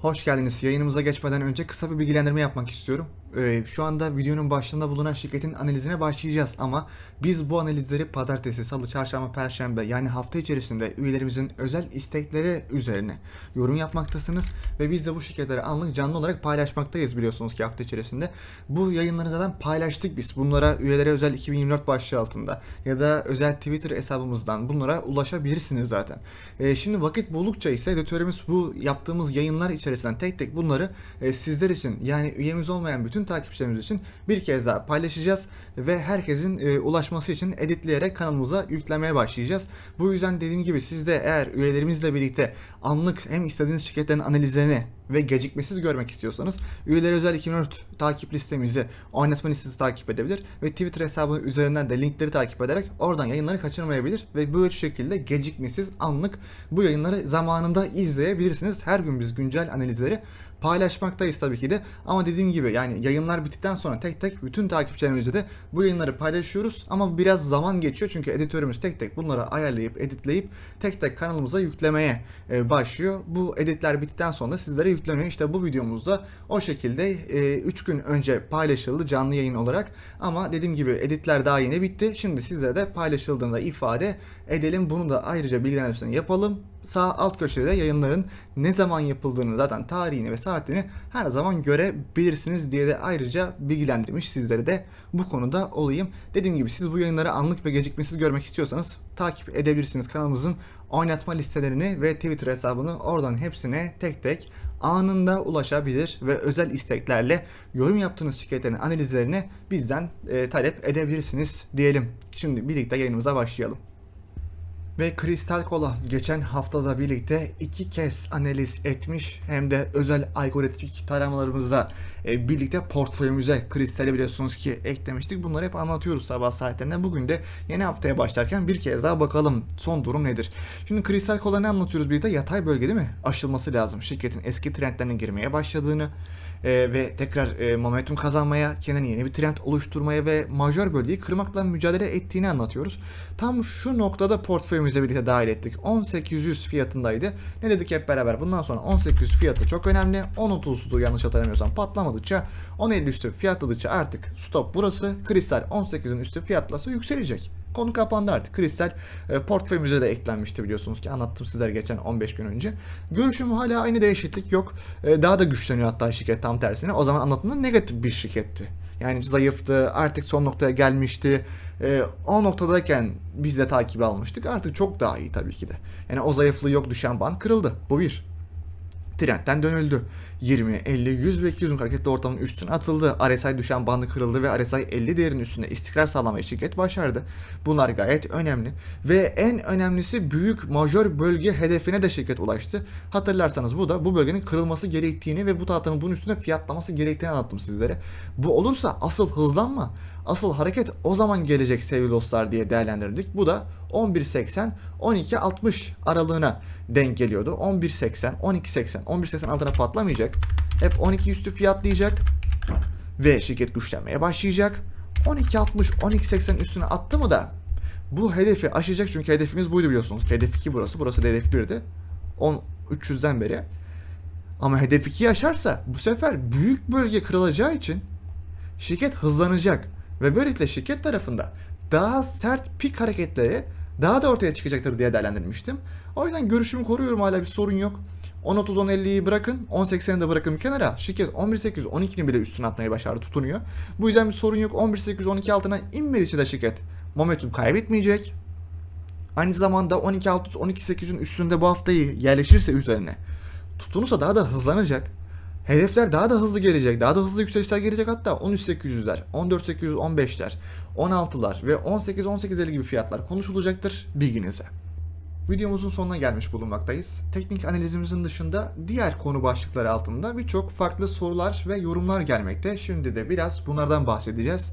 Hoş geldiniz. Yayınımıza geçmeden önce kısa bir bilgilendirme yapmak istiyorum. Ee, şu anda videonun başında bulunan şirketin analizine başlayacağız ama biz bu analizleri pazartesi, salı, çarşamba, perşembe yani hafta içerisinde üyelerimizin özel istekleri üzerine yorum yapmaktasınız ve biz de bu şirketleri anlık canlı olarak paylaşmaktayız biliyorsunuz ki hafta içerisinde. Bu yayınları zaten paylaştık biz. Bunlara üyelere özel 2024 başlığı altında ya da özel Twitter hesabımızdan bunlara ulaşabilirsiniz zaten. Ee, şimdi vakit buldukça ise editörümüz bu yaptığımız yayınlar içerisinden tek tek bunları e, sizler için yani üyemiz olmayan bütün takipçilerimiz için bir kez daha paylaşacağız ve herkesin e, ulaşması için editleyerek kanalımıza yüklemeye başlayacağız. Bu yüzden dediğim gibi siz de eğer üyelerimizle birlikte anlık hem istediğiniz şirketlerin analizlerini ve gecikmesiz görmek istiyorsanız üyeler özel 2004 takip listemizi oynatma listesi takip edebilir ve Twitter hesabı üzerinden de linkleri takip ederek oradan yayınları kaçırmayabilir ve bu şekilde gecikmesiz anlık bu yayınları zamanında izleyebilirsiniz. Her gün biz güncel analizleri paylaşmaktayız tabii ki de ama dediğim gibi yani yayınlar bittikten sonra tek tek bütün takipçilerimizle de bu yayınları paylaşıyoruz ama biraz zaman geçiyor çünkü editörümüz tek tek bunları ayarlayıp editleyip tek tek kanalımıza yüklemeye e, başlıyor. Bu editler bittikten sonra sizlere yükleniyor. İşte bu videomuzda o şekilde 3 gün önce paylaşıldı canlı yayın olarak ama dediğim gibi editler daha yeni bitti. Şimdi sizlere de paylaşıldığında ifade edelim. Bunu da ayrıca bilgilendirmesini yapalım sağ alt köşede yayınların ne zaman yapıldığını zaten tarihini ve saatini her zaman görebilirsiniz diye de ayrıca bilgilendirmiş sizlere de bu konuda olayım. Dediğim gibi siz bu yayınları anlık ve gecikmesiz görmek istiyorsanız takip edebilirsiniz kanalımızın oynatma listelerini ve Twitter hesabını oradan hepsine tek tek anında ulaşabilir ve özel isteklerle yorum yaptığınız şirketlerin analizlerini bizden e, talep edebilirsiniz diyelim. Şimdi birlikte yayınımıza başlayalım. Ve Kristal Kola geçen haftada birlikte iki kez analiz etmiş hem de özel algoritmik taramalarımızda e, birlikte portföyümüze Kristal'i biliyorsunuz ki eklemiştik. Bunları hep anlatıyoruz sabah saatlerinde. Bugün de yeni haftaya başlarken bir kez daha bakalım son durum nedir. Şimdi Kristal Kola ne anlatıyoruz birlikte? Yatay bölge değil mi? Aşılması lazım. Şirketin eski trendlerine girmeye başladığını, e, ve tekrar e, momentum kazanmaya, kendine yeni bir trend oluşturmaya ve majör bölgeyi kırmakla mücadele ettiğini anlatıyoruz. Tam şu noktada portföyümüze birlikte dahil ettik. 1800 fiyatındaydı. Ne dedik hep beraber? Bundan sonra 1800 fiyatı çok önemli. 10.30'du yanlış hatırlamıyorsam patlamadıkça 10.50 üstü fiyatladıkça artık stop burası. Kristal 18'in üstü fiyatlasa yükselecek. Konu kapandı artık. Kristal e, portföyümüze de eklenmişti biliyorsunuz ki anlattım sizlere geçen 15 gün önce. Görüşüm hala aynı değişiklik yok. E, daha da güçleniyor hatta şirket tam tersine. O zaman anlattığımda negatif bir şirketti. Yani zayıftı, artık son noktaya gelmişti. E, o noktadayken biz de takibi almıştık. Artık çok daha iyi tabii ki de. Yani o zayıflığı yok düşen band kırıldı. Bu bir trendten dönüldü. 20, 50, 100 ve 200'ün hareketli ortamının üstüne atıldı. RSI düşen bandı kırıldı ve RSI 50 değerinin üstünde istikrar sağlamayı şirket başardı. Bunlar gayet önemli. Ve en önemlisi büyük majör bölge hedefine de şirket ulaştı. Hatırlarsanız bu da bu bölgenin kırılması gerektiğini ve bu tahtanın bunun üstünde fiyatlaması gerektiğini anlattım sizlere. Bu olursa asıl hızlanma, asıl hareket o zaman gelecek sevgili dostlar diye değerlendirdik. Bu da 11.80 12.60 aralığına denk geliyordu. 11.80 12.80 11.80 altına patlamayacak. Hep 12 üstü fiyatlayacak ve şirket güçlenmeye başlayacak. 12.60 12.80 üstüne attı mı da bu hedefi aşacak çünkü hedefimiz buydu biliyorsunuz. Hedef 2 burası. Burası da hedef 1'di. 10 300'den beri. Ama hedef 2'yi aşarsa bu sefer büyük bölge kırılacağı için şirket hızlanacak ve böylelikle şirket tarafında daha sert pik hareketleri daha da ortaya çıkacaktır diye değerlendirmiştim. O yüzden görüşümü koruyorum hala bir sorun yok. 10.30-10.50'yi bırakın, 10.80'i de bırakın bir kenara. Şirket 11.800-12'nin bile üstüne atmayı başardı, tutunuyor. Bu yüzden bir sorun yok. 11.800-12 altına inmedikçe de şirket momentum kaybetmeyecek. Aynı zamanda 12.600-12.800'ün üstünde bu haftayı yerleşirse üzerine tutunursa daha da hızlanacak. Hedefler daha da hızlı gelecek. Daha da hızlı yükselişler gelecek hatta 13.800'ler, 14.815'ler, 16'lar ve 18-18.50 gibi fiyatlar konuşulacaktır bilginize. Videomuzun sonuna gelmiş bulunmaktayız. Teknik analizimizin dışında diğer konu başlıkları altında birçok farklı sorular ve yorumlar gelmekte. Şimdi de biraz bunlardan bahsedeceğiz.